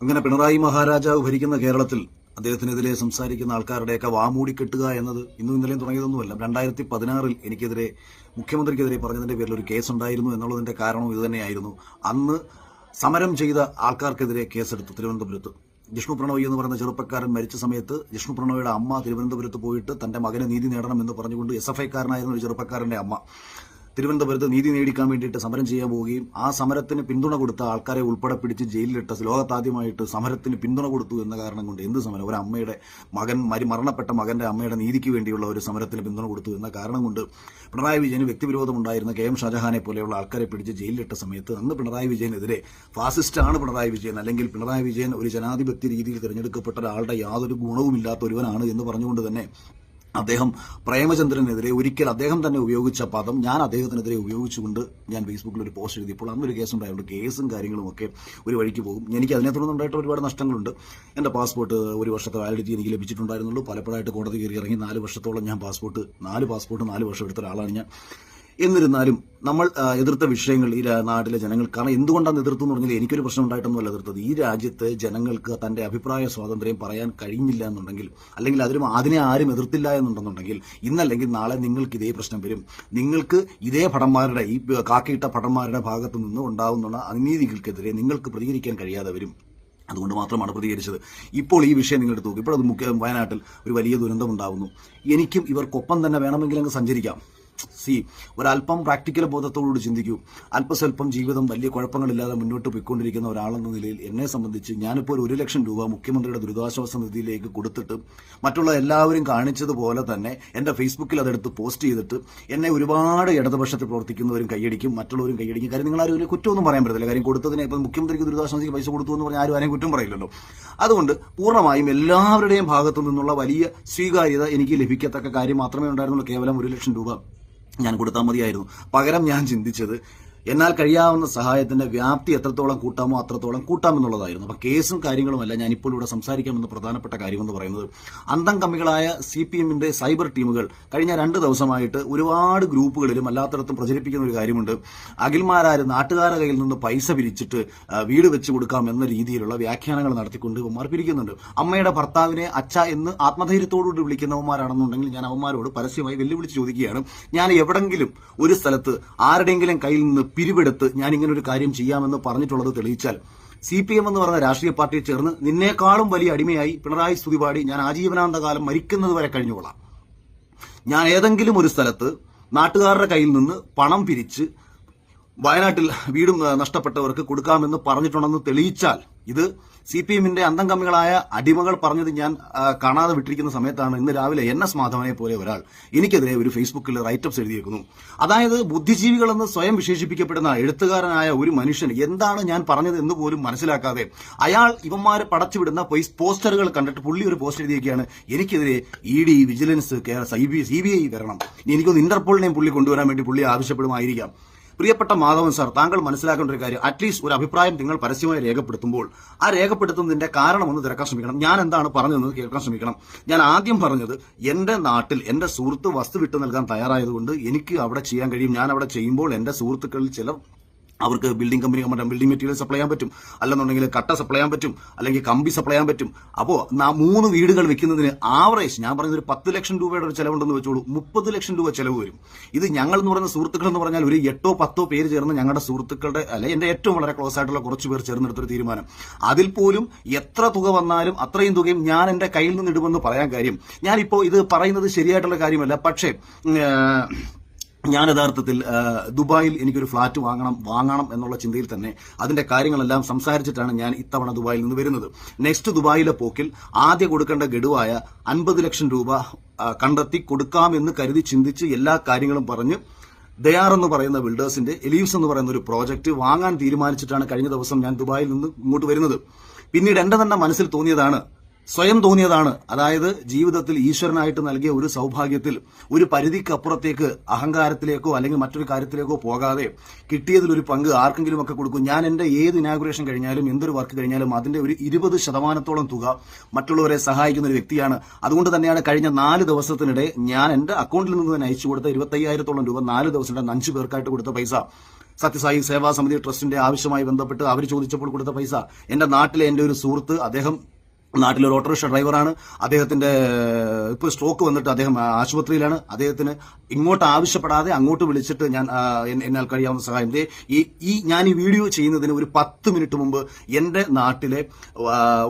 അങ്ങനെ പിണറായി മഹാരാജാവ് ഭരിക്കുന്ന കേരളത്തിൽ അദ്ദേഹത്തിനെതിരെ സംസാരിക്കുന്ന ആൾക്കാരുടെയൊക്കെ വാമൂടി കെട്ടുക എന്നത് ഇന്നും ഇന്നലെയും തുടങ്ങിയതൊന്നുമല്ല. രണ്ടായിരത്തി പതിനാറിൽ എനിക്കെതിരെ മുഖ്യമന്ത്രിക്കെതിരെ പറഞ്ഞതിന്റെ പേരിൽ ഒരു കേസ് ഉണ്ടായിരുന്നു എന്നുള്ളതിന്റെ കാരണവും ഇതുതന്നെയായിരുന്നു അന്ന് സമരം ചെയ്ത ആൾക്കാർക്കെതിരെ കേസെടുത്തു തിരുവനന്തപുരത്ത്. ജിഷ്ണു പ്രണോയ് എന്ന് പറയുന്ന ചെറുപ്പക്കാരൻ മരിച്ച സമയത്ത് ജിഷ്ണു പ്രണോയുടെ അമ്മ തിരുവനന്തപുരത്ത് പോയിട്ട് തന്റെ മകനെ നീതി നേടണം എന്ന് പറഞ്ഞുകൊണ്ട് എസ് എഫ് ഐക്കാരനായിരുന്ന ഒരു ചെറുപ്പക്കാരന്റെ അമ്മ. തിരുവനന്തപുരത്ത് നീതി നേടിക്കാൻ വേണ്ടിയിട്ട് സമരം ചെയ്യാൻ പോവുകയും ആ സമരത്തിന് പിന്തുണ കൊടുത്ത ആൾക്കാരെ ഉൾപ്പെടെ പിടിച്ച് ജയിലിലിട്ട ലോകത്താദ്യമായിട്ട് സമരത്തിന് പിന്തുണ കൊടുത്തു എന്ന കാരണം കൊണ്ട് എന്ത് സമരം? ഒരു അമ്മയുടെ മകൻ മരി മരണപ്പെട്ട മകന്റെ അമ്മയുടെ നീതിക്ക് വേണ്ടിയുള്ള ഒരു സമരത്തിന് പിന്തുണ കൊടുത്തു എന്ന കാരണം കൊണ്ട് പിണറായി വിജയന് വ്യക്തിവിരോധമുണ്ടായിരുന്ന കെ എം ഷാജഹാനെ പോലെയുള്ള ആൾക്കാരെ പിടിച്ച് ജയിലിലിട്ട സമയത്ത് അന്ന് പിണറായി വിജയനെതിരെ ഫാസിസ്റ്റാണ് പിണറായി വിജയൻ അല്ലെങ്കിൽ പിണറായി വിജയൻ ഒരു ജനാധിപത്യ രീതിയിൽ തിരഞ്ഞെടുക്കപ്പെട്ട ഒരാളുടെ യാതൊരു ഗുണവുമില്ലാത്ത ഒരുവനാണ് എന്ന് പറഞ്ഞുകൊണ്ട് തന്നെ അദ്ദേഹം പ്രേമചന്ദ്രനെതിരെ ഒരിക്കൽ അദ്ദേഹം തന്നെ ഉപയോഗിച്ച പദം ഞാൻ അദ്ദേഹത്തിനെതിരെ ഉപയോഗിച്ചുകൊണ്ട് ഞാൻ ഫേസ്ബുക്കിൽ ഒരു പോസ്റ്റ് എഴുതി. എഴുതിയപ്പോൾ അന്നൊരു കേസ് ഉണ്ടായതുകൊണ്ട് കേസും കാര്യങ്ങളും ഒക്കെ ഒരു വഴിക്ക് പോകും. എനിക്ക് അതിനെ തുടർന്നുണ്ടായിട്ട് ഒരുപാട് നഷ്ടങ്ങളുണ്ട്. എന്റെ പാസ്പോർട്ട് ഒരു വർഷത്തെ വാലിഡിറ്റി എനിക്ക് ലഭിച്ചിട്ടുണ്ടായിരുന്നുള്ളൂ. പലപ്പോഴായിട്ട് കോടതി കയറി ഇറങ്ങി നാല് വർഷത്തോളം ഞാൻ പാസ്പോർട്ട് നാല് പാസ്പോർട്ട് നാല് വർഷം എടുത്ത ഒരാളാണ് ഞാൻ. എന്നിരുന്നാലും നമ്മൾ എതിർത്ത വിഷയങ്ങൾ ഈ നാട്ടിലെ ജനങ്ങൾ കാരണം എന്തുകൊണ്ടാണ് എതിർത്തു എന്ന് പറഞ്ഞാൽ എനിക്കൊരു പ്രശ്നം ഉണ്ടായിട്ടൊന്നുമല്ല എതിർത്തത്. ഈ രാജ്യത്ത് ജനങ്ങൾക്ക് തന്റെ അഭിപ്രായ സ്വാതന്ത്ര്യം പറയാൻ കഴിയുന്നില്ല എന്നുണ്ടെങ്കിൽ അല്ലെങ്കിൽ അതിനും അതിനെ ആരും എതിർത്തില്ല എന്നുണ്ടെന്നുണ്ടെങ്കിൽ ഇന്നല്ലെങ്കിൽ നാളെ നിങ്ങൾക്ക് ഇതേ പ്രശ്നം വരും. നിങ്ങൾക്ക് ഇതേ ഭടന്മാരുടെ ഈ കാക്കയിട്ട ഭടന്മാരുടെ ഭാഗത്തു നിന്ന് ഉണ്ടാകുന്ന അനീതികൾക്കെതിരെ നിങ്ങൾക്ക് പ്രതികരിക്കാൻ കഴിയാതെ വരും. അതുകൊണ്ട് മാത്രമാണ് പ്രതികരിച്ചത്. ഇപ്പോൾ ഈ വിഷയം നിങ്ങൾ എടുത്തു ഇപ്പോൾ അത് മുഖ്യ വയനാട്ടിൽ ഒരു വലിയ ദുരന്തം ഉണ്ടാവുന്നു. എനിക്കും ഇവർക്കൊപ്പം തന്നെ വേണമെങ്കിൽ അങ്ങ് സഞ്ചരിക്കാം. സി ഒരല്പം പ്രാക്ടിക്കൽ ബോധത്തോടുകൂടി ചിന്തിക്കൂ. അല്പസ്വല്പം ജീവിതം വലിയ കുഴപ്പങ്ങളില്ലാതെ മുന്നോട്ട് പോയിക്കൊണ്ടിരിക്കുന്ന ഒരാളെന്ന നിലയിൽ എന്നെ സംബന്ധിച്ച് ഞാനിപ്പോൾ ഒരു ലക്ഷം രൂപ മുഖ്യമന്ത്രിയുടെ ദുരിതാശ്വാസ നിധിയിലേക്ക് കൊടുത്തിട്ട് മറ്റുള്ള എല്ലാവരും കാണിച്ചതുപോലെ തന്നെ എന്റെ ഫേസ്ബുക്കിൽ അതെടുത്ത് പോസ്റ്റ് ചെയ്തിട്ട് എന്നെ ഒരുപാട് ഇടതുപക്ഷത്തിൽ പ്രവർത്തിക്കുന്നവരും കൈയടിക്കും മറ്റുള്ളവരും കൈയടിക്കും. കാര്യം നിങ്ങൾ ആരും ഒരു കുറ്റമൊന്നും പറയാൻ പറ്റത്തില്ല. കാര്യം കൊടുത്തതിനെ ഇപ്പം മുഖ്യമന്ത്രിക്ക് ദുരിതാശ്വാസത്തിന് പൈസ കൊടുത്തു എന്ന് പറഞ്ഞാൽ ആരും ആരെയും കുറ്റം പറയില്ലല്ലോ. അതുകൊണ്ട് പൂർണമായും എല്ലാവരുടെയും ഭാഗത്തു നിന്നുള്ള വലിയ സ്വീകാര്യത എനിക്ക് ലഭിക്കത്തക്ക കാര്യം മാത്രമേ ഉണ്ടായിരുന്നുള്ളൂ. കേവലം ഒരു ലക്ഷം രൂപ. ഞാൻ കൊടുത്താൽ മതിയായിരുന്നു. പകരം ഞാൻ ചിന്തിച്ചത് എന്നാൽ കഴിയാവുന്ന സഹായത്തിന്റെ വ്യാപ്തി എത്രത്തോളം കൂട്ടാമോ അത്രത്തോളം കൂട്ടാമെന്നുള്ളതായിരുന്നു. അപ്പം കേസും കാര്യങ്ങളുമല്ല ഞാനിപ്പോൾ ഇവിടെ സംസാരിക്കാമെന്ന് പ്രധാനപ്പെട്ട കാര്യമെന്ന് പറയുന്നത്. അന്തം കമ്മികളായ സി പി എമ്മിന്റെ സൈബർ ടീമുകൾ കഴിഞ്ഞ രണ്ട് ദിവസമായിട്ട് ഒരുപാട് ഗ്രൂപ്പുകളിലും അല്ലാത്തടത്തും പ്രചരിപ്പിക്കുന്ന ഒരു കാര്യമുണ്ട്. അഖിൽമാരായ നാട്ടുകാരുടെ കയ്യിൽ നിന്ന് പൈസ പിരിച്ചിട്ട് വീട് വെച്ചു കൊടുക്കാം എന്ന രീതിയിലുള്ള വ്യാഖ്യാനങ്ങൾ നടത്തിക്കൊണ്ട് ഇവന്മാർ പിരിക്കുന്നുണ്ട്. അമ്മയുടെ ഭർത്താവിനെ അച്ഛ എന്ന് ആത്മധൈര്യത്തോടുകൂടി വിളിക്കുന്നവന്മാരാണെന്നുണ്ടെങ്കിൽ ഞാൻ അവന്മാരോട് പരസ്യമായി വെല്ലുവിളിച്ച് ചോദിക്കുകയാണ്. ഞാൻ എവിടെങ്കിലും ഒരു സ്ഥലത്ത് ആരുടെയെങ്കിലും കയ്യിൽ നിന്ന് പിരിവെടുത്ത് ഞാൻ ഇങ്ങനെ ഒരു കാര്യം ചെയ്യാമെന്ന് പറഞ്ഞിട്ടുള്ളത് തെളിയിച്ചാൽ സി പി എം എന്ന് പറഞ്ഞ രാഷ്ട്രീയ പാർട്ടിയെ ചേർന്ന് നിന്നേക്കാളും വലിയ അടിമയായി പിണറായി സ്തുതിപാടി ഞാൻ ആജീവനാന്ത കാലം മരിക്കുന്നത് വരെ കഴിഞ്ഞുകൊള്ളാം. ഞാൻ ഏതെങ്കിലും ഒരു സ്ഥലത്ത് നാട്ടുകാരുടെ കയ്യിൽ നിന്ന് പണം പിരിച്ച് വയനാട്ടിൽ വീടും നഷ്ടപ്പെട്ടവർക്ക് കൊടുക്കാമെന്ന് പറഞ്ഞിട്ടുണ്ടെന്ന് തെളിയിച്ചാൽ ഇത് സി പി എമ്മിന്റെ അന്തം കമ്മികളായ അടിമകൾ പറഞ്ഞത് ഞാൻ കാണാതെ വിട്ടിരിക്കുന്ന സമയത്താണ്. ഇന്ന് രാവിലെ എൻ എസ് മാധവനെ പോലെ ഒരാൾ എനിക്കെതിരെ ഒരു ഫേസ്ബുക്കിൽ റൈറ്റ് അപ്സ് എഴുതിയിരിക്കുന്നു അതായത് ബുദ്ധിജീവികളെന്ന് സ്വയം വിശേഷിപ്പിക്കപ്പെടുന്ന എഴുത്തുകാരനായ ഒരു മനുഷ്യൻ എന്താണ് ഞാൻ പറഞ്ഞത് എന്ന് പോലും മനസ്സിലാക്കാതെ അയാൾ ഇവന്മാരെ പടച്ചുവിടുന്ന പോസ്റ്ററുകൾ കണ്ടിട്ട് പുള്ളി ഒരു പോസ്റ്റ് എഴുതിയൊക്കെയാണ് എനിക്കെതിരെ E D vigilance C B I വരണം. എനിക്കൊന്ന് ഇന്റർപോളിനെയും പുള്ളി കൊണ്ടുവരാൻ വേണ്ടി പുള്ളി ആവശ്യപ്പെടുമായിരിക്കാം. പ്രിയപ്പെട്ട മാധവൻ സാർ താങ്കൾ മനസ്സിലാക്കേണ്ട ഒരു കാര്യം. അറ്റ്ലീസ്റ്റ് ഒരു അഭിപ്രായം നിങ്ങൾ പരസ്യമായി രേഖപ്പെടുത്തുമ്പോൾ ആ രേഖപ്പെടുത്തുന്നതിന്റെ കാരണം ഒന്ന് തിരക്കാൻ ശ്രമിക്കണം. ഞാൻ എന്താണ് പറഞ്ഞതെന്ന് കേൾക്കാൻ ശ്രമിക്കണം. ഞാൻ ആദ്യം പറഞ്ഞത് എന്റെ നാട്ടിൽ എന്റെ സുഹൃത്ത് വസ്തു വിട്ടു നൽകാൻ തയ്യാറായതുകൊണ്ട് എനിക്ക് അവിടെ ചെയ്യാൻ കഴിയും. ഞാൻ അവിടെ ചെയ്യുമ്പോൾ എന്റെ സുഹൃത്തുക്കളിൽ ചിലർ അവർക്ക് ബിൽഡിംഗ് കമ്പനി മറ്റേ ബിൽഡിംഗ് മെറ്റീരിയൽ സപ്ലൈ ചെയ്യാൻ പറ്റും. അല്ലെന്നുണ്ടെങ്കിൽ കട്ട സപ്ലൈ ചെയ്യാൻ പറ്റും. അല്ലെങ്കിൽ കമ്പി സപ്ലൈ ചെയ്യാൻ പറ്റും. അപ്പോൾ ആ മൂന്ന് വീടുകൾ വെക്കുന്നതിന് ആവറേജ് ഞാൻ പറയുന്നത് ഒരു പത്ത് ലക്ഷം രൂപയുടെ ഒരു ചിലവുണ്ടെന്ന് വെച്ചോളൂ. മുപ്പത് ലക്ഷം രൂപ ചിലവ് വരും. ഇത് ഞങ്ങൾ എന്ന് പറയുന്ന സുഹൃത്തുക്കൾ എന്ന് പറഞ്ഞാൽ ഒരു എട്ടോ പത്തോ പേര് ചേർന്ന് ഞങ്ങളുടെ സുഹൃത്തുക്കളുടെ അല്ലെ എന്റെ ഏറ്റവും വളരെ ക്ലോസ് ആയിട്ടുള്ള കുറച്ച് പേർ ചേർന്നെടുത്തൊരു തീരുമാനം. അതിൽ പോലും എത്ര തുക വന്നാലും അത്രയും തുകയും ഞാൻ എന്റെ കയ്യിൽ നിന്ന് ഇടുമെന്ന് പറയാൻ കാര്യം. ഞാനിപ്പോ ഇത് പറയുന്നത് ശരിയായിട്ടുള്ള കാര്യമല്ല. പക്ഷേ ഞാൻ യഥാർത്ഥത്തിൽ ദുബായിൽ എനിക്കൊരു ഫ്ലാറ്റ് വാങ്ങണം വാങ്ങണം എന്നുള്ള ചിന്തയിൽ തന്നെ അതിന്റെ കാര്യങ്ങളെല്ലാം സംസാരിച്ചിട്ടാണ് ഞാൻ ഇത്തവണ ദുബായിൽ നിന്ന് വരുന്നത്. നെക്സ്റ്റ് ദുബായിലെ പോക്കിൽ ആദ്യം കൊടുക്കേണ്ട ഗഡുവായ അൻപത് ലക്ഷം രൂപ കണ്ടെത്തി കൊടുക്കാമെന്ന് കരുതി ചിന്തിച്ച് എല്ലാ കാര്യങ്ങളും പറഞ്ഞ് ദയാർ എന്ന് പറയുന്ന ബിൽഡേഴ്സിന്റെ എലീവ്സ് എന്ന് പറയുന്ന ഒരു പ്രോജക്റ്റ് വാങ്ങാൻ തീരുമാനിച്ചിട്ടാണ് കഴിഞ്ഞ ദിവസം ഞാൻ ദുബായിൽ നിന്ന് ഇങ്ങോട്ട് വരുന്നത്. പിന്നീട് എന്റെ തന്നെ മനസ്സിൽ തോന്നിയതാണ് സ്വയം തോന്നിയതാണ്. അതായത് ജീവിതത്തിൽ ഈശ്വരനായിട്ട് നൽകിയ ഒരു സൗഭാഗ്യത്തിൽ ഒരു പരിധിക്കപ്പുറത്തേക്ക് അഹങ്കാരത്തിലേക്കോ അല്ലെങ്കിൽ മറ്റൊരു കാര്യത്തിലേക്കോ പോകാതെ കിട്ടിയതിൽ ഒരു പങ്ക് ആർക്കെങ്കിലും ഒക്കെ കൊടുക്കും. ഞാൻ എന്റെ ഏത് ഇനാഗുറേഷൻ കഴിഞ്ഞാലും എന്തൊരു വർക്ക് കഴിഞ്ഞാലും അതിന്റെ ഒരു ഇരുപത് ശതമാനത്തോളം തുക മറ്റുള്ളവരെ സഹായിക്കുന്ന ഒരു വ്യക്തിയാണ്. അതുകൊണ്ട് തന്നെയാണ് കഴിഞ്ഞ നാല് ദിവസത്തിനിടെ ഞാൻ എന്റെ അക്കൗണ്ടിൽ നിന്ന് തന്നെ അയച്ചു കൊടുത്ത ഇരുപത്തയ്യായിരത്തോളം രൂപ നാല് ദിവസം അഞ്ച് പേർക്കായിട്ട് കൊടുത്ത പൈസ. സത്യസായി സേവാ സമിതി ട്രസ്റ്റിന്റെ ആവശ്യമായി ബന്ധപ്പെട്ട് അവർ ചോദിച്ചപ്പോൾ കൊടുത്ത പൈസ. എന്റെ നാട്ടിലെ എന്റെ ഒരു സുഹൃത്ത് അദ്ദേഹം നാട്ടിലെ ഒരു ഓട്ടോറിക്ഷ ഡ്രൈവറാണ്. അദ്ദേഹത്തിന്റെ ഇപ്പോൾ സ്ട്രോക്ക് വന്നിട്ട് അദ്ദേഹം ആശുപത്രിയിലാണ്. അദ്ദേഹത്തിന് ഇങ്ങോട്ട് ആവശ്യപ്പെടാതെ അങ്ങോട്ട് വിളിച്ചിട്ട് ഞാൻ എന്നാൽ കഴിയാവുന്ന സഹായം. ഈ ഈ ഞാൻ ഈ വീഡിയോ ചെയ്യുന്നതിന് ഒരു പത്ത് മിനിറ്റ് മുമ്പ് എന്റെ നാട്ടിലെ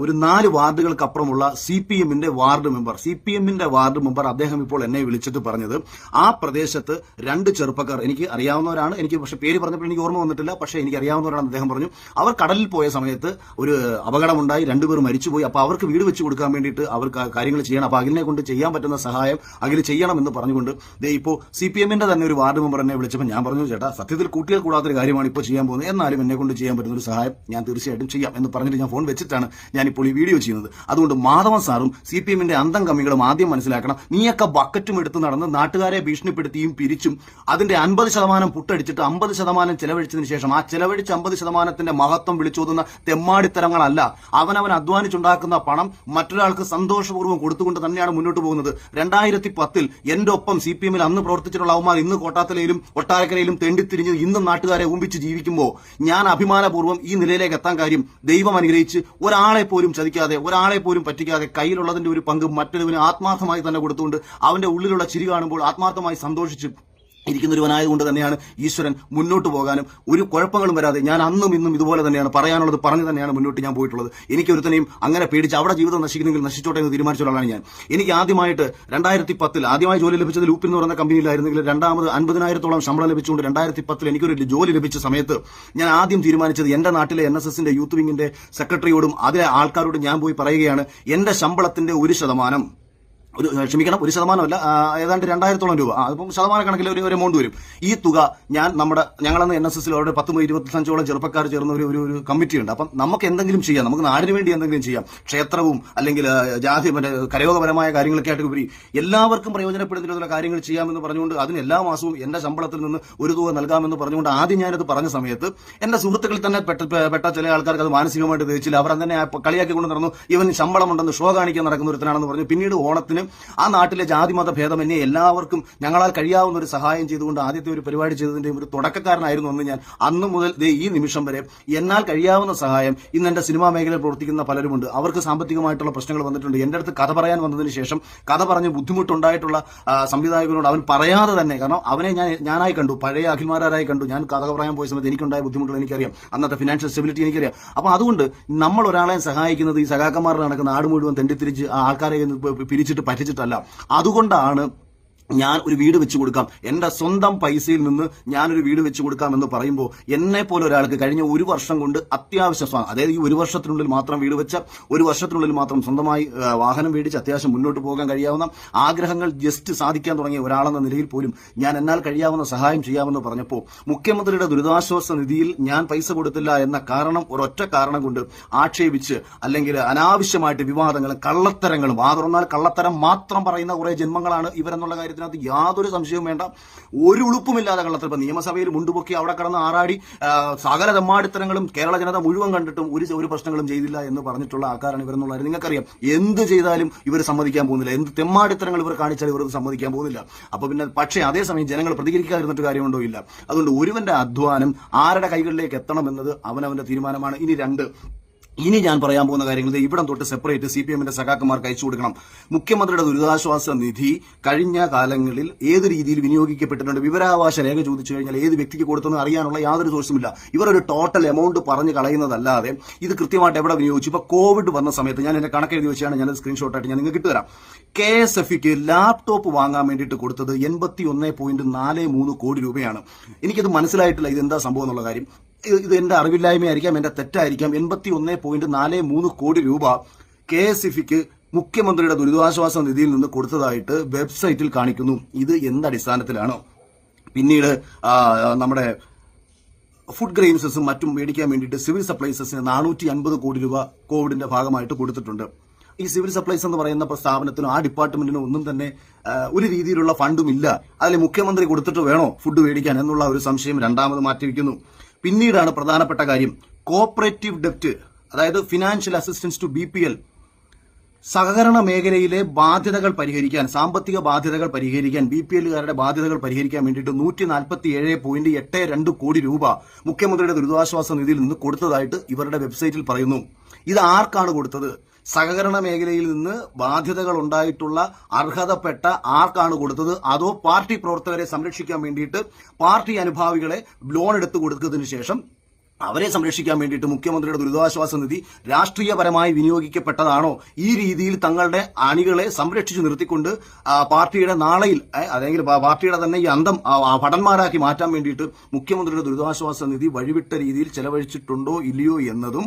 ഒരു നാല് വാർഡുകൾക്കപ്പുറമുള്ള സി പി എമ്മിന്റെ വാർഡ് മെമ്പർ സി പി എമ്മിന്റെ വാർഡ് മെമ്പർ അദ്ദേഹം ഇപ്പോൾ എന്നെ വിളിച്ചിട്ട് പറഞ്ഞത് ആ പ്രദേശത്ത് രണ്ട് ചെറുപ്പക്കാർ എനിക്ക് അറിയാവുന്നവരാണ്. എനിക്ക് പക്ഷെ പേര് പറഞ്ഞപ്പോൾ എനിക്ക് ഓർമ്മ വന്നിട്ടില്ല പക്ഷേ എനിക്ക് അറിയാവുന്നവരാണ് അദ്ദേഹം പറഞ്ഞു. അവർ കടലിൽ പോയ സമയത്ത് ഒരു അപകടമുണ്ടായി രണ്ടുപേർ മരിച്ചുപോയി. അപ്പോൾ അവർക്ക് വീട് വെച്ച് കൊടുക്കാൻ വേണ്ടിയിട്ട് അവർ കാര്യങ്ങൾ ചെയ്യണം. അപ്പോൾ അഖിലിനെ കൊണ്ട് ചെയ്യാൻ പറ്റുന്ന സഹായം അഖിൽ ചെയ്യണം എന്ന് പറഞ്ഞുകൊണ്ട് ദേ ഇപ്പോൾ സി പി എമ്മിന്റെ തന്നെ ഒരു വാർഡ് മെമ്പർ എന്നെ വിളിച്ചപ്പോൾ ഞാൻ പറഞ്ഞു ചേട്ടാ സത്യത്തിൽ കൂട്ടിയാൽ കൂടാത്തൊരു കാര്യമാണ് ഇപ്പോൾ ചെയ്യാൻ പോകുന്നത്. എന്നാലും എന്നെ കൊണ്ട് ചെയ്യാൻ പറ്റുന്ന ഒരു സഹായം ഞാൻ തീർച്ചയായിട്ടും ചെയ്യാം. എന്ന് പറഞ്ഞിട്ട് ഞാൻ ഫോൺ വെച്ചിട്ടാണ് ഞാൻ ഇപ്പോൾ ഈ വീഡിയോ ചെയ്യുന്നത്. അതുകൊണ്ട് മാധവൻ സാറും സി പി എമ്മിന്റെ അന്തം കമ്മികളും ആദ്യം മനസ്സിലാക്കണം നീയൊക്കെ ബക്കറ്റും എടുത്ത് നടന്ന് നാട്ടുകാരെ ഭീഷണിപ്പെടുത്തിയും പിരിച്ചും അതിന്റെ അൻപത് ശതമാനം പുട്ടടിച്ചിട്ട് അമ്പത് ശതമാനം ചെലവഴിച്ചതിന് ശേഷം ആ ചെലവഴിച്ച അമ്പത് ശതമാനത്തിന്റെ മഹത്വം വിളിച്ചോതുന്ന തെമ്മാടിത്തരങ്ങളല്ല. അവനവൻ അധ്വാനിച്ചുണ്ടാക്കുന്ന പണം മറ്റൊരാൾക്ക് സന്തോഷപൂർവം കൊടുത്തുകൊണ്ട് തന്നെയാണ് മുന്നോട്ട് പോകുന്നത്. രണ്ടായിരത്തി പത്തിൽ എന്റെ ഒപ്പം സി പി എമ്മിൽ അന്ന് പ്രവർത്തിച്ചിട്ടുള്ള അവന്മാർ ഇന്ന് കോട്ടാത്തലയിലും ഒട്ടാരക്കരയിലും തെണ്ടിത്തിരിഞ്ഞ് ഇന്നും നാട്ടുകാരെ ഊമ്പിച്ച് ജീവിക്കുമ്പോൾ ഞാൻ അഭിമാനപൂർവം ഈ നിലയിലേക്ക് എത്താൻ കാര്യം ദൈവം അനുഗ്രഹിച്ച് ഒരാളെ പോലും ചതിക്കാതെ ഒരാളെ പോലും പറ്റിക്കാതെ കയ്യിലുള്ളതിന്റെ ഒരു പങ്ക് മറ്റൊരുവിന് ആത്മാർത്ഥമായി തന്നെ കൊടുത്തുകൊണ്ട് അവന്റെ ഉള്ളിലുള്ള ചിരി കാണുമ്പോൾ ആത്മാർത്ഥമായി സന്തോഷിച്ച് ഇരിക്കുന്നൊരുവനായതുകൊണ്ട് തന്നെയാണ് ഈശ്വരൻ മുന്നോട്ട് പോകാനും ഒരു കുഴപ്പങ്ങളും വരാതെ ഞാൻ അന്നും ഇന്നും ഇതുപോലെ തന്നെയാണ് പറയാനുള്ളത് പറഞ്ഞു തന്നെയാണ് മുന്നോട്ട് ഞാൻ പോയിട്ടുള്ളത്. എനിക്ക് ഒരുത്തനെയും അങ്ങനെ പേടിച്ച് അവിടെ ജീവിതം നശിക്കുന്നെങ്കിൽ നശിച്ചോട്ടെ എന്ന് തീരുമാനിച്ച ഞാൻ. എനിക്ക് ആദ്യമായിട്ട് രണ്ടായിരത്തി പത്തിൽ ആദ്യമായി ജോലി ലഭിച്ചത് ലൂപ്പിൽ എന്ന് പറയുന്ന കമ്പനിയിലായിരുന്നെങ്കിൽ രണ്ടാമത് അൻപതിനായിരത്തോളം ശമ്പളം ലഭിച്ചുകൊണ്ട് രണ്ടായിരത്തി പത്തിൽ എനിക്കൊരു ജോലി ലഭിച്ച സമയത്ത് ഞാൻ ആദ്യം തീരുമാനിച്ചത് എന്റെ നാട്ടിലെ എൻ എസ് എസിന്റെ യൂത്ത് വിങ്ങിന്റെ സെക്രട്ടറിയോടും അതിലെ ആൾക്കാരോടും ഞാൻ പോയി പറയുകയാണ് എന്റെ ശമ്പളത്തിന്റെ ഒരു ശതമാനം. ഒരു ക്ഷമിക്കണം ഒരു ശതമാനമല്ല ഏതാണ്ട് രണ്ടായിരത്തോളം രൂപ. ആ, അതിപ്പം ശതമാന കണക്കിൽ ഒരു ഒരു എമൗണ്ട് വരും. ഈ തുക ഞാൻ നമ്മുടെ ഞങ്ങളെന്ന് എൻ എസ് എസിൽ അവരുടെ പത്ത് ഇരുപത്തഞ്ചോളം ചെറുപ്പക്കാർ ചേർന്ന ഒരു ഒരു കമ്മിറ്റി ഉണ്ട്. അപ്പം നമുക്ക് എന്തെങ്കിലും ചെയ്യാം. നമുക്ക് നാടിന് വേണ്ടി എന്തെങ്കിലും ചെയ്യാം. ക്ഷേത്രവും അല്ലെങ്കിൽ ജാതി മറ്റേ കരയോഗപരമായ കാര്യങ്ങളൊക്കെ ആയിട്ട് ഉപരി എല്ലാവർക്കും പ്രയോജനപ്പെടുന്ന കാര്യങ്ങൾ ചെയ്യാമെന്ന് പറഞ്ഞുകൊണ്ട് അതിന് എല്ലാ മാസവും എന്റെ ശമ്പളത്തിൽ നിന്ന് ഒരു തുക നൽകാമെന്ന് പറഞ്ഞുകൊണ്ട് ആദ്യം ഞാനത് പറഞ്ഞ സമയത്ത് എന്റെ സുഹൃത്തുക്കളിൽ തന്നെ പെട്ട ചില ആൾക്കാർക്ക് അത് മാനസികമായിട്ട് ദഹിച്ചില്ല അവർ തന്നെ കളിയാക്കി കളിയാക്കിക്കൊണ്ട് നടന്നു. ഇവൻ ശമ്പളമുണ്ടെന്ന് ഷോ കാണിക്കാൻ നടക്കുന്ന ഒരുത്തനാണെന്ന് പറഞ്ഞു. പിന്നീട് ഓണത്തിന് ആ നാട്ടിലെ ജാതിമത ഭേദം എന്നെ എല്ലാവർക്കും ഞങ്ങളാൽ കഴിയാവുന്ന ഒരു സഹായം ചെയ്തുകൊണ്ട് ആദ്യത്തെ ഒരു പരിപാടി ചെയ്തതിന്റെയും ഒരു തുടക്കക്കാരനായിരുന്നു അന്ന് ഞാൻ. അന്ന് മുതൽ ഈ നിമിഷം വരെ എന്നാൽ കഴിയാവുന്ന സഹായം ഇന്ന് എന്റെ സിനിമാ മേഖലയിൽ പ്രവർത്തിക്കുന്ന പലരുമുണ്ട്. അവർക്ക് സാമ്പത്തികമായിട്ടുള്ള പ്രശ്നങ്ങൾ വന്നിട്ടുണ്ട്. എന്റെ അടുത്ത് കഥ പറയാൻ വന്നതിന് ശേഷം കഥ പറഞ്ഞ് ബുദ്ധിമുട്ടുണ്ടായിട്ടുള്ള സംവിധായകനോട് അവൻ പറയാതെ തന്നെ കാരണം അവനെ ഞാൻ ഞാനായി കണ്ടു. പഴയ അഖിൽമാരായി കണ്ടു. ഞാൻ കഥ പറയാൻ പോയ സമയത്ത് എനിക്കുണ്ടായ ബുദ്ധിമുട്ടുകൾ എനിക്കറിയാം. അന്നത്തെ ഫിനാൻഷ്യൽ സ്റ്റെബിലിറ്റി എനിക്കറിയാം. അപ്പോൾ അതുകൊണ്ട് നമ്മൾ ഒരാളെ സഹായിക്കുന്നത് ഈ സഖാക്കന്മാരുടെ നടക്കുന്ന നാട് മുഴുവൻ തെണ്ടിത്തിരിച്ച് ആൾക്കാരെ പിരിച്ചിട്ട് പറ്റിച്ചിട്ടല്ല. അതുകൊണ്ടാണ് ഞാൻ ഒരു വീട് വെച്ചു കൊടുക്കാം. എന്റെ സ്വന്തം പൈസയിൽ നിന്ന് ഞാനൊരു വീട് വെച്ചു കൊടുക്കാം എന്ന് പറയുമ്പോൾ എന്നെ പോലെ ഒരാൾക്ക് കഴിഞ്ഞ ഒരു വർഷം കൊണ്ട് അത്യാവശ്യം അതായത് ഈ ഒരു വർഷത്തിനുള്ളിൽ മാത്രം വീട് വെച്ച ഒരു വർഷത്തിനുള്ളിൽ മാത്രം സ്വന്തമായി വാഹനം മേടിച്ച് അത്യാവശ്യം മുന്നോട്ട് പോകാൻ കഴിയാവുന്ന ആഗ്രഹങ്ങൾ ജസ്റ്റ് സാധിക്കാൻ തുടങ്ങിയ ഒരാളെന്ന നിലയിൽ പോലും ഞാൻ എന്നാൽ കഴിയാവുന്ന സഹായം ചെയ്യാമെന്ന് പറഞ്ഞപ്പോൾ മുഖ്യമന്ത്രിയുടെ ദുരിതാശ്വാസ നിധിയിൽ ഞാൻ പൈസ കൊടുത്തില്ല എന്ന കാരണം ഒരൊറ്റ കാരണം കൊണ്ട് ആക്ഷേപിച്ച് അല്ലെങ്കിൽ അനാവശ്യമായിട്ട് വിവാദങ്ങളും കള്ളത്തരങ്ങളും ആ തുറന്നാൽ കള്ളത്തരം മാത്രം പറയുന്ന കുറെ ജന്മങ്ങളാണ് ഇവരെന്നുള്ള കാര്യത്തിനകത്ത് യാതൊരു സംശയവും വേണ്ട. ഒരു ഉളുപ്പുമില്ലാതെ കള്ളത്തരം. ഇപ്പം നിയമസഭയിൽ മുണ്ടുപൊക്കി അവിടെ കടന്ന് ആറാടി സകല തെമ്മാടിത്തരങ്ങളും കേരള ജനത മുഴുവൻ കണ്ടിട്ടും ഒരു ഒരു പ്രശ്നങ്ങളും ചെയ്തില്ല എന്ന് പറഞ്ഞിട്ടുള്ള ആൾക്കാരാണ് ഇവരെന്നുള്ള കാര്യം നിങ്ങൾക്കറിയാം എന്ത് ചെയ്താലും ഇവർ സമ്മതിക്കാൻ പോകുന്നില്ല. എന്ത് തെമ്മാടിത്തരങ്ങൾ ഇവർ കാണിച്ചാലും ഇവർ സമ്മതിക്കാൻ പോകുന്നില്ല. അപ്പോൾ പിന്നെ പക്ഷേ അതേസമയം ജനങ്ങൾ പ്രതികരിക്കാതിരുന്നിട്ട് കാര്യമുണ്ടോ ഇല്ല. അതുകൊണ്ട് ഒരുവന്റെ അധ്വാനം ആരുടെ കൈകളിലേക്ക് എത്തണം എന്നത് അവനവന്റെ തീരുമാനമാണ്. ഇനി രണ്ട് ഇനി ഞാൻ പറയാൻ പോകുന്ന കാര്യങ്ങൾ ഇവിടം തൊട്ട് സെപ്പറേറ്റ് സി പി എമ്മിന്റെ സഖാക്കന്മാർക്ക് അയച്ചു കൊടുക്കണം. മുഖ്യമന്ത്രിയുടെ ദുരിതാശ്വാസ നിധി കഴിഞ്ഞ കാലങ്ങളിൽ ഏത് രീതിയിൽ വിനിയോഗിക്കപ്പെട്ടിട്ടുണ്ട്? വിവരാവകാശ രേഖ ചോദിച്ചു കഴിഞ്ഞാൽ ഏത് വ്യക്തിക്ക് കൊടുത്തെന്ന് അറിയാനുള്ള യാതൊരു സോഴ്സുമില്ല. ഇവർ ഒരു ടോട്ടൽ എമൗണ്ട് പറഞ്ഞു കളയുന്നതല്ലാതെ ഇത് കൃത്യമായിട്ട് എവിടെ വിനിയോഗിച്ചു? ഇപ്പൊ കോവിഡ് വന്ന സമയത്ത് ഞാൻ എന്റെ കണക്ക് എഴുതി വെച്ചാണ് ഞാൻ സ്ക്രീൻഷോട്ട് ആയിട്ട് ഞാൻ നിങ്ങൾക്ക് ഇട്ടുതരാം. കെ എസ് എഫിക്ക് ലാപ്ടോപ്പ് വാങ്ങാൻ വേണ്ടിയിട്ട് കൊടുത്തത് എൺപത്തി ഒന്ന് പോയിന്റ് നാല് മൂന്ന് കോടി രൂപയാണ്. എനിക്കത് മനസ്സിലായിട്ടില്ല ഇത് എന്താ സംഭവം എന്നുള്ള കാര്യം. ഇത് എന്റെ അറിവില്ലായ്മയായിരിക്കാം എന്റെ തെറ്റായിരിക്കാം. എൺപത്തി ഒന്ന് പോയിന്റ് നാല് മൂന്ന് കോടി രൂപ കെ എസ് ഇഫിക്ക് മുഖ്യമന്ത്രിയുടെ ദുരിതാശ്വാസ നിധിയിൽ നിന്ന് കൊടുത്തതായിട്ട് വെബ്സൈറ്റിൽ കാണിക്കുന്നു. ഇത് എന്തടിസ്ഥാനത്തിലാണ് പിന്നീട് നമ്മുടെ ഫുഡ് ഗ്രെയിൻസസും മറ്റും മേടിക്കാൻ വേണ്ടിയിട്ട് സിവിൽ സപ്ലൈസസിന് നാനൂറ്റി അൻപത് കോടി രൂപ കോവിഡിന്റെ ഭാഗമായിട്ട് കൊടുത്തിട്ടുണ്ട്. ഈ സിവിൽ സപ്ലൈസ് എന്ന് പറയുന്ന സ്ഥാപനത്തിനും ആ ഡിപ്പാർട്ട്മെന്റിനും ഒന്നും തന്നെ ഒരു രീതിയിലുള്ള ഫണ്ടും ഇല്ല. അതിൽ മുഖ്യമന്ത്രി കൊടുത്തിട്ട് വേണോ ഫുഡ് മേടിക്കാൻ എന്നുള്ള ഒരു സംശയം രണ്ടാമത് മാറ്റിവെക്കുന്നു. പിന്നീടാണ് പ്രധാനപ്പെട്ട കാര്യം. കോപ്പറേറ്റീവ് ഡെപ്റ്റ് അതായത് financial assistance to B P L സഹകരണ മേഖലയിലെ ബാധ്യതകൾ പരിഹരിക്കാൻ സാമ്പത്തിക ബാധ്യതകൾ പരിഹരിക്കാൻ ബി പി എല്ലുകാരുടെ ബാധ്യതകൾ പരിഹരിക്കാൻ വേണ്ടിയിട്ട് നൂറ്റി നാൽപ്പത്തി ഏഴ് പോയിന്റ് എട്ട് രണ്ട് കോടി രൂപ മുഖ്യമന്ത്രിയുടെ ദുരിതാശ്വാസ നിധിയിൽ നിന്ന് കൊടുത്തതായിട്ട് ഇവരുടെ വെബ്സൈറ്റിൽ പറയുന്നു. ഇത് ആർക്കാണ് കൊടുത്തത്? സഹകരണ മേഖലയിൽ നിന്ന് ബാധ്യതകൾ ഉണ്ടായിട്ടുള്ള അർഹതപ്പെട്ട ആർക്കാണ് കൊടുത്തത്? അതോ പാർട്ടി പ്രവർത്തകരെ സംരക്ഷിക്കാൻ വേണ്ടിയിട്ട് പാർട്ടി അനുഭാവികളെ ലോൺ എടുത്തു കൊടുത്തതിനു ശേഷം അവരെ സംരക്ഷിക്കാൻ വേണ്ടിയിട്ട് മുഖ്യമന്ത്രിയുടെ ദുരിതാശ്വാസ നിധി രാഷ്ട്രീയപരമായി വിനിയോഗിക്കപ്പെട്ടതാണോ? ഈ രീതിയിൽ തങ്ങളുടെ അണികളെ സംരക്ഷിച്ചു നിർത്തിക്കൊണ്ട് പാർട്ടിയുടെ നാളെയിൽ അല്ലെങ്കിൽ പാർട്ടിയുടെ തന്നെ ഈ അന്തം ഭടന്മാരാക്കി മാറ്റാൻ വേണ്ടിയിട്ട് മുഖ്യമന്ത്രിയുടെ ദുരിതാശ്വാസ നിധി വഴിവിട്ട രീതിയിൽ ചെലവഴിച്ചിട്ടുണ്ടോ ഇല്ലയോ എന്നതും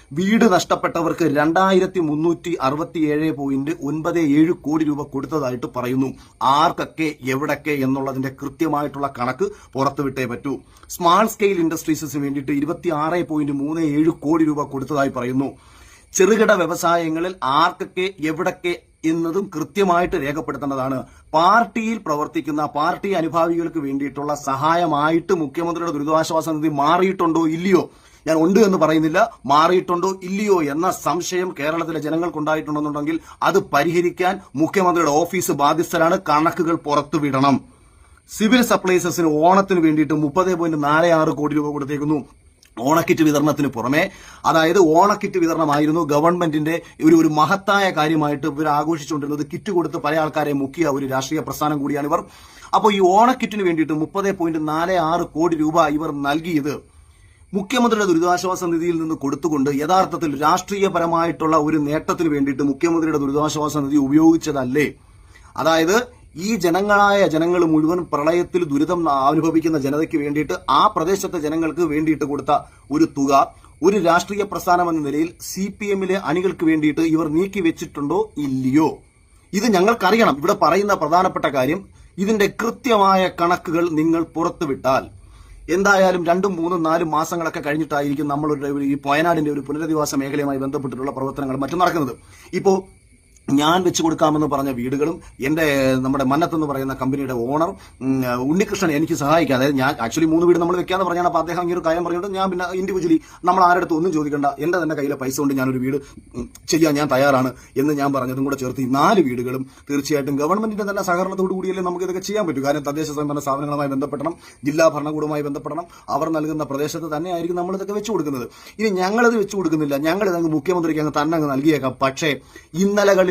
വീട് നഷ്ടപ്പെട്ടവർക്ക് രണ്ടായിരത്തി മുന്നൂറ്റി പോയിന്റ് ഒൻപത് ഏഴ് കോടി രൂപ കൊടുത്തതായിട്ട് പറയുന്നു. ആർക്കൊക്കെ എവിടൊക്കെ എന്നുള്ളതിന്റെ കൃത്യമായിട്ടുള്ള കണക്ക് പുറത്തുവിട്ടേ പറ്റൂ. സ്മാൾ സ്കെയിൽ ഇൻഡസ്ട്രീസിന് വേണ്ടിയിട്ട് ഇരുപത്തി ആറ് പോയിന്റ് മൂന്ന് ഏഴ് കോടി രൂപ കൊടുത്തതായി പറയുന്നു. ചെറുകിട വ്യവസായങ്ങളിൽ ആർക്കൊക്കെ എവിടൊക്കെ എന്നതും കൃത്യമായിട്ട് രേഖപ്പെടുത്തേണ്ടതാണ്. പാർട്ടിയിൽ പ്രവർത്തിക്കുന്ന പാർട്ടി അനുഭാവികൾക്ക് വേണ്ടിയിട്ടുള്ള സഹായമായിട്ട് മുഖ്യമന്ത്രിയുടെ ദുരിതാശ്വാസ നിധി മാറിയിട്ടുണ്ടോ ഇല്ലയോ? ഞാൻ ഉണ്ട് എന്ന് പറയുന്നില്ല. മാറിയിട്ടുണ്ടോ ഇല്ലയോ എന്ന സംശയം കേരളത്തിലെ ജനങ്ങൾക്കുണ്ടായിട്ടുണ്ടെന്നുണ്ടെങ്കിൽ അത് പരിഹരിക്കാൻ മുഖ്യമന്ത്രിയുടെ ഓഫീസ് ബാധ്യസ്ഥരാണ്. കണക്കുകൾ പുറത്തുവിടണം. സിവിൽ സപ്ലൈസസിന് ഓണത്തിന് വേണ്ടിയിട്ട് മുപ്പത് പോയിന്റ് നാല് ആറ് കോടി രൂപ കൊടുത്തേക്കുന്നു. ഓണക്കിറ്റ് വിതരണത്തിന് പുറമെ. അതായത് ഓണക്കിറ്റ് വിതരണമായിരുന്നു ഗവൺമെന്റിന്റെ ഒരു ഒരു മഹത്തായ കാര്യമായിട്ട് ഇവർ ആഘോഷിച്ചുകൊണ്ടിരുന്നത്. കിറ്റ് കൊടുത്ത് പല ആൾക്കാരെ മുക്കിയ ഒരു രാഷ്ട്രീയ പ്രസ്ഥാനം കൂടിയാണ് ഇവർ. അപ്പോൾ ഈ ഓണക്കിറ്റിന് വേണ്ടിയിട്ട് മുപ്പത് പോയിന്റ് നാല് ആറ് കോടി രൂപ ഇവർ നൽകിയത്. മുഖ്യമന്ത്രിയുടെ ദുരിതാശ്വാസ നിധിയിൽ നിന്ന് കൊടുത്തുകൊണ്ട് യഥാർത്ഥത്തിൽ രാഷ്ട്രീയപരമായിട്ടുള്ള ഒരു നേട്ടത്തിന് വേണ്ടിയിട്ട് മുഖ്യമന്ത്രിയുടെ ദുരിതാശ്വാസ നിധി ഉപയോഗിച്ചതല്ലേ? അതായത് ഈ ജനങ്ങളായ ജനങ്ങൾ മുഴുവൻ പ്രളയത്തിൽ ദുരിതം അനുഭവിക്കുന്ന ജനതയ്ക്ക് വേണ്ടിയിട്ട് ആ പ്രദേശത്തെ ജനങ്ങൾക്ക് വേണ്ടിയിട്ട് കൊടുത്ത ഒരു തുക ഒരു രാഷ്ട്രീയ പ്രസ്ഥാനം എന്ന നിലയിൽ സി പി എമ്മിലെ അണികൾക്ക് വേണ്ടിയിട്ട് ഇവർ നീക്കി വെച്ചിട്ടുണ്ടോ ഇല്ലയോ? ഇത് ഞങ്ങൾക്കറിയണം. ഇവിടെ പറയുന്ന പ്രധാനപ്പെട്ട കാര്യം ഇതിന്റെ കൃത്യമായ കണക്കുകൾ നിങ്ങൾ പുറത്തുവിട്ടാൽ എന്തായാലും രണ്ടും മൂന്നും നാലും മാസങ്ങളൊക്കെ കഴിഞ്ഞിട്ടായിരിക്കും നമ്മളൊരു ഈ വയനാടിന്റെ ഒരു പുനരധിവാസ മേഖലയുമായി ബന്ധപ്പെട്ടിട്ടുള്ള പ്രവർത്തനങ്ങൾ മറ്റും നടക്കുന്നത്. ഇപ്പോൾ ഞാൻ വെച്ചു കൊടുക്കാമെന്ന് പറഞ്ഞ വീടുകളും എന്റെ നമ്മുടെ മന്നത്ത് എന്ന് പറയുന്ന കമ്പനിയുടെ ഓണർ ഉണ്ണികൃഷ്ണൻ എനിക്ക് സഹായിക്കാം. അതായത് ഞാൻ ആക്ച്വലി മൂന്ന് വീട് നമ്മൾ വെക്കാന്ന് പറഞ്ഞാണ് അപ്പോൾ അദ്ദേഹം ഈ ഒരു കാര്യം പറഞ്ഞിട്ട് ഞാൻ പിന്നെ ഇൻഡിവിജ്വലി നമ്മൾ ആരുടെ ഒന്നും ചോദിക്കണ്ട. എന്റെ തന്നെ കയ്യിലെ പൈസ കൊണ്ട് ഞാനൊരു വീട് ചെയ്യാൻ ഞാൻ തയ്യാറാണ് എന്ന് ഞാൻ പറഞ്ഞതും കൂടെ ചേർത്ത് ഈ നാല് വീടുകളും തീർച്ചയായിട്ടും ഗവൺമെന്റിന്റെ തന്നെ സഹകരണത്തോടു കൂടിയല്ലേ നമുക്ക് ഇതൊക്കെ ചെയ്യാൻ പറ്റൂ. കാരണം തദ്ദേശ സ്വയംഭരണ സ്ഥാപനങ്ങളുമായി ബന്ധപ്പെടണം ജില്ലാ ഭരണകൂടവുമായി ബന്ധപ്പെടണം അവർ നൽകുന്ന പ്രദേശത്ത് തന്നെ ആയിരിക്കും നമ്മൾ ഇതൊക്കെ വെച്ചു കൊടുക്കുന്നത്. ഇനി ഞങ്ങളത് വെച്ചു കൊടുക്കുന്നില്ല. ഞങ്ങൾ ഇതങ്ങ് മുഖ്യമന്ത്രിക്ക് അങ്ങ് തന്നെ അങ്ങ് നൽകിയേക്കാം. പക്ഷേ ഇന്നലകളിൽ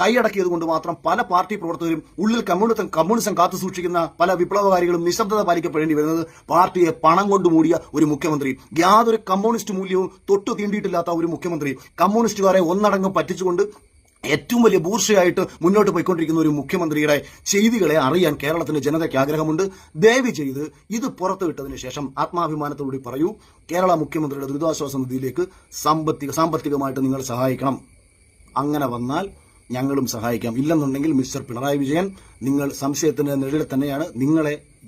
കൈയടക്കിയത് കൊണ്ട് മാത്രം പല പാർട്ടി പ്രവർത്തകരും ഉള്ളിൽ കമ്മ്യൂണിസം കമ്മ്യൂണിസം കാത്തു സൂക്ഷിക്കുന്ന പല വിപ്ലവകാരികളും നിശബ്ദത പാലിക്കപ്പെടേണ്ടി വരുന്നത് പാർട്ടിയെ പണം കൊണ്ട് മൂടിയ ഒരു മുഖ്യമന്ത്രി. യാതൊരു കമ്മ്യൂണിസ്റ്റ് മൂല്യവും തൊട്ടു തീണ്ടിയിട്ടില്ലാത്ത ഒരു മുഖ്യമന്ത്രി. കമ്മ്യൂണിസ്റ്റുകാരെ ഒന്നടങ്കം പറ്റിച്ചുകൊണ്ട് ഏറ്റവും വലിയ ബൂർഷയായിട്ട് മുന്നോട്ട് പോയിക്കൊണ്ടിരിക്കുന്ന ഒരു മുഖ്യമന്ത്രിയുടെ ചെയ്തികളെ അറിയാൻ കേരളത്തിന്റെ ജനതയ്ക്ക് ആഗ്രഹമുണ്ട്. ദയവ് ചെയ്ത് ഇത് പുറത്തുവിട്ടതിന് ശേഷം ആത്മാഭിമാനത്തോടുകൂടി പറയൂ കേരള മുഖ്യമന്ത്രിയുടെ ദുരിതാശ്വാസ നിധിയിലേക്ക് സാമ്പത്തിക സാമ്പത്തികമായിട്ട് നിങ്ങൾ സഹായിക്കണം. അങ്ങനെ വന്നാൽ ഞങ്ങളും സഹായിക്കാം. ഇല്ലെന്നുണ്ടെങ്കിൽ മിസ്റ്റർ പിണറായി വിജയൻ നിങ്ങൾ സംശയത്തിന്റെ നിഴലിൽ തന്നെയാണ് നിങ്ങളെ